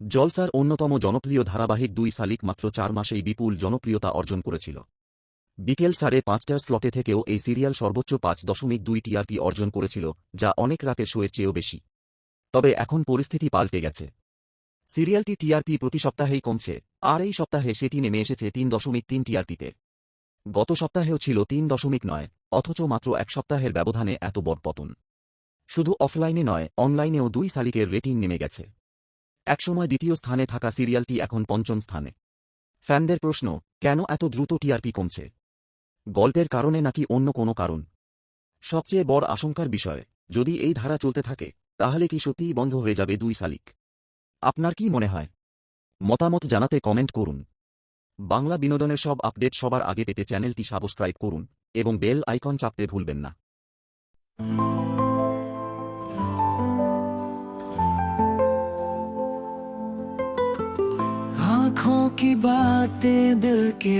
জলসার অন্যতম জনপ্রিয় ধারাবাহিক দুই শালিক মাত্র চার মাসেই বিপুল জনপ্রিয়তা অর্জন করেছিল। বিকেল সাড়ে পাঁচটার স্লটে থেকেও এই সিরিয়াল সর্বোচ্চ পাঁচ দশমিক দুই টিআরপি অর্জন করেছিল, যা অনেক রাতের শোয়ের চেয়েও বেশি। তবে এখন পরিস্থিতি পাল্টে গেছে। সিরিয়ালটি টিআরপি প্রতি সপ্তাহেই কমছে, আর এই সপ্তাহে সেটি নেমে এসেছে তিন দশমিক তিন টিআরপিতে গত সপ্তাহেও ছিল তিন দশমিক নয়, অথচ মাত্র এক সপ্তাহের ব্যবধানে এত বড় পতন। শুধু অফলাইনে নয়, অনলাইনেও দুই শালিকের রেটিং নেমে গেছে। একসময় দ্বিতীয় স্থানে থাকা সিরিয়ালটি এখন পঞ্চম স্থানে। ফ্যানদের প্রশ্ন, কেন এত দ্রুত টিআরপি কমছে? গল্পের কারণে নাকি অন্য কোনো কারণ? সবচেয়ে বড় আশঙ্কার বিষয়, যদি এই ধারা চলতে থাকে, তাহলে কি সত্যিই বন্ধ হয়ে যাবে দুই শালিক? আপনার কি মনে হয়? মতামত জানাতে কমেন্ট করুন। বাংলা বিনোদনের সব আপডেট সবার আগে পেতে চ্যানেলটি সাবস্ক্রাইব করুন, এবং বেল আইকন চাপতে ভুলবেন না। आंखों की बातें दिल के